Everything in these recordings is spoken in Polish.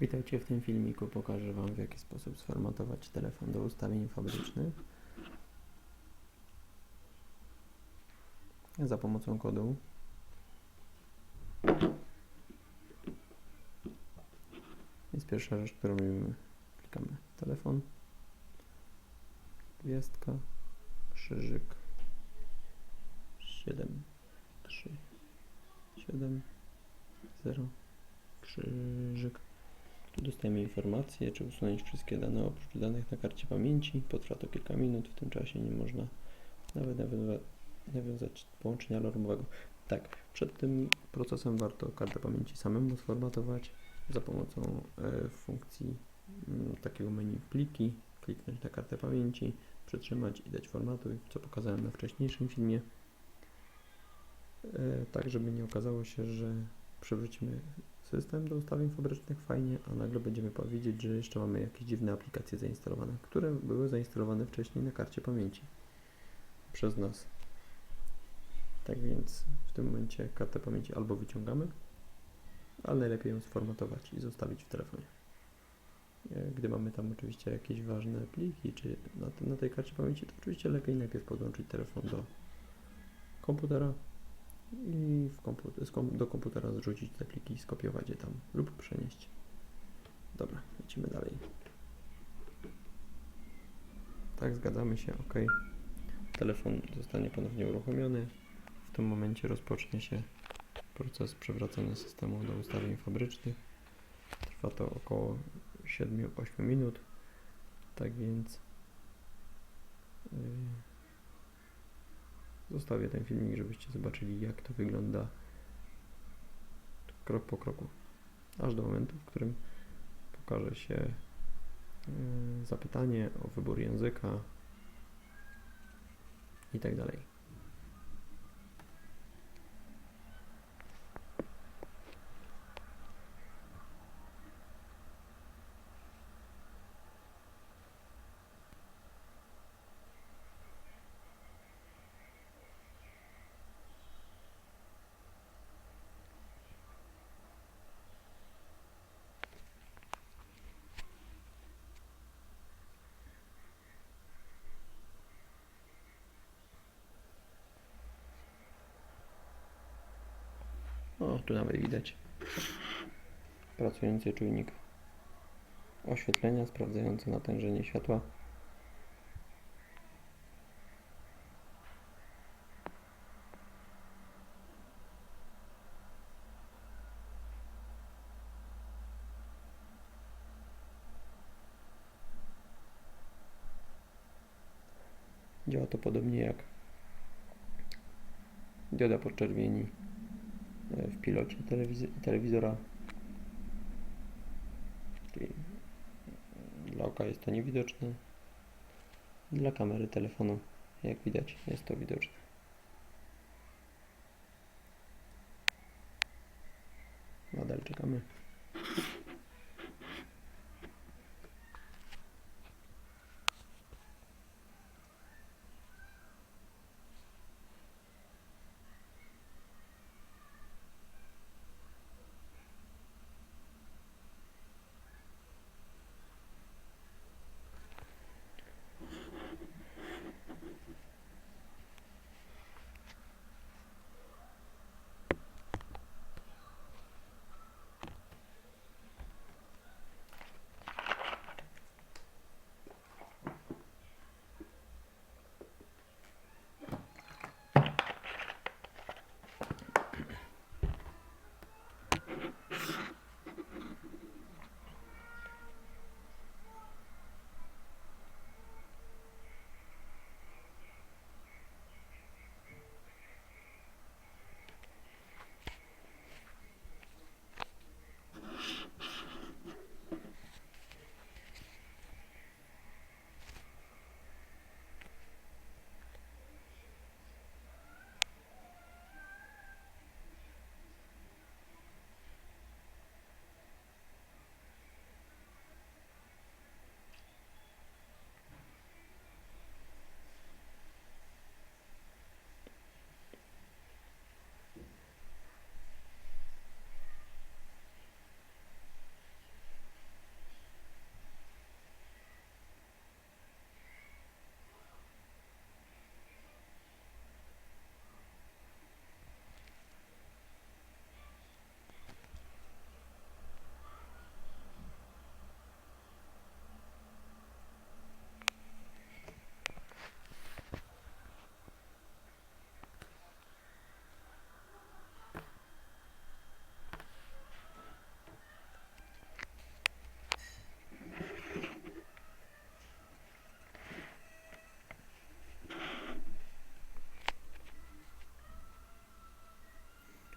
Witajcie w tym filmiku. Pokażę Wam w jaki sposób sformatować telefon do ustawień fabrycznych. Za pomocą kodu. Jest pierwsza rzecz, którą robimy. Klikamy telefon, gwiazdka, krzyżyk. 7 3 7 0 krzyżyk tu dostajemy informację, czy usunąć wszystkie dane oprócz danych na karcie pamięci. Potrwa to kilka minut, w tym czasie nie można nawet nawiąza- nawiązać połączenia alarmowego. Tak, przed tym procesem warto kartę pamięci samemu sformatować za pomocą e, funkcji mm, takiego menu pliki, kliknąć na kartę pamięci, przytrzymać i dać formatuj, co pokazałem na wcześniejszym filmie. E, tak, żeby nie okazało się, że przywrócimy system do ustawień fabrycznych fajnie, a nagle będziemy powiedzieć, że jeszcze mamy jakieś dziwne aplikacje zainstalowane, które były zainstalowane wcześniej na karcie pamięci przez nas. Tak więc w tym momencie kartę pamięci albo wyciągamy, ale najlepiej ją sformatować i zostawić w telefonie. E, Gdy mamy tam oczywiście jakieś ważne pliki, czy na, na tej karcie pamięci, to oczywiście lepiej najpierw podłączyć telefon do komputera i w kompu- z kom- do komputera zrzucić te pliki i skopiować je tam lub przenieść. Dobra, lecimy dalej. Tak, zgadzamy się, ok. Telefon zostanie ponownie uruchomiony. W tym momencie rozpocznie się proces przywracania systemu do ustawień fabrycznych. Trwa to około 7-8 minut. Tak więc yy, Zostawię ten filmik, żebyście zobaczyli, jak to wygląda krok po kroku. Aż do momentu, w którym pokaże się yy, zapytanie o wybór języka i tak dalej. O, tu nawet widać pracujący czujnik oświetlenia sprawdzający natężenie światła. Działa to podobnie jak dioda podczerwieni w pilocie telewiz- telewizora. Czyli dla oka jest to niewidoczne. Dla kamery telefonu, jak widać, jest to widoczne.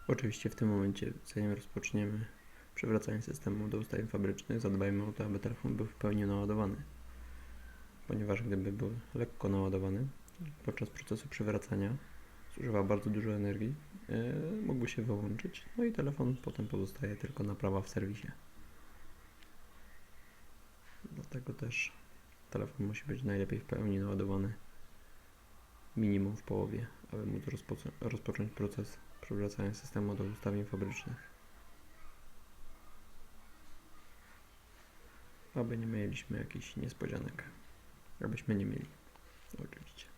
Oczywiście w tym momencie, zanim rozpoczniemy przywracanie systemu do ustawień fabrycznych, zadbajmy o to, aby telefon był w pełni naładowany. Ponieważ gdyby był lekko naładowany, podczas procesu przywracania zużywa bardzo dużo energii, yy, mógłby się wyłączyć, no i telefon potem pozostaje tylko naprawa w serwisie. Dlatego też telefon musi być najlepiej w pełni naładowany, minimum w połowie, aby móc rozpoczą- rozpocząć proces przywracania systemu do ustawień fabrycznych. Aby nie mieliśmy jakichś niespodzianek. Abyśmy nie mieli. Oczywiście.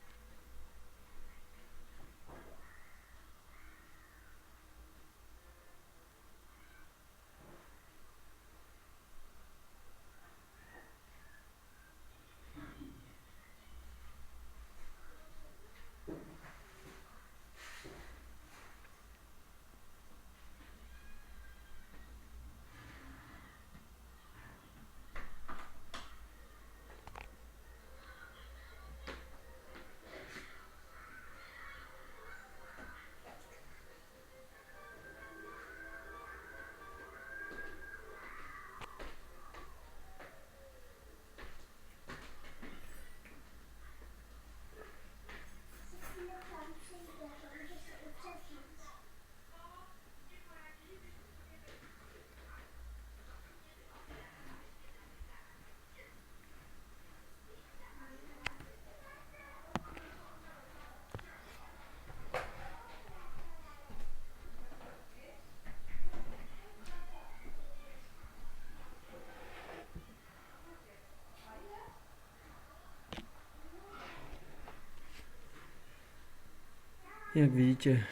Jak widzicie,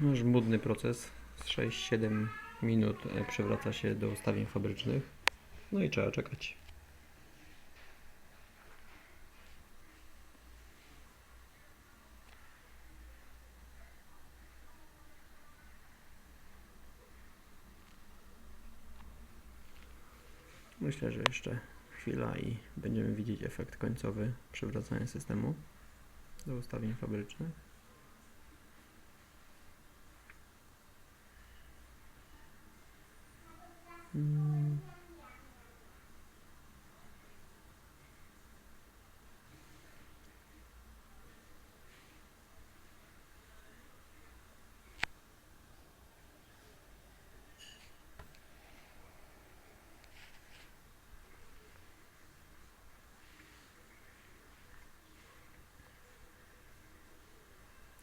no żmudny proces. Z 6-7 minut e, przewraca się do ustawień fabrycznych. No i trzeba czekać. Myślę, że jeszcze chwila i będziemy widzieć efekt końcowy przywracania systemu do ustawień fabrycznych. Mm.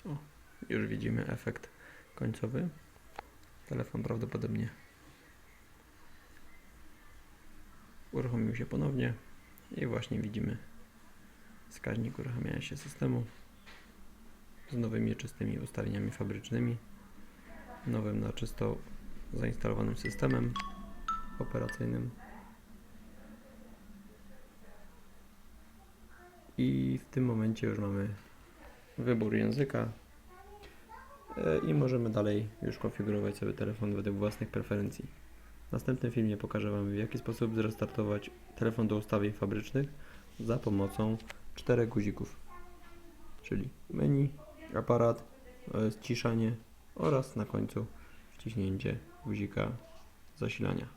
O, już widzimy efekt końcowy. Telefon prawdopodobnie uruchomił się ponownie i właśnie widzimy wskaźnik uruchamiania się systemu z nowymi czystymi ustawieniami fabrycznymi, nowym na czysto zainstalowanym systemem operacyjnym i w tym momencie już mamy wybór języka e, i możemy dalej już konfigurować sobie telefon według własnych preferencji. W następnym filmie pokażę Wam w jaki sposób zrestartować telefon do ustawień fabrycznych za pomocą czterech guzików, czyli menu, aparat, e, ściszanie oraz na końcu wciśnięcie guzika zasilania.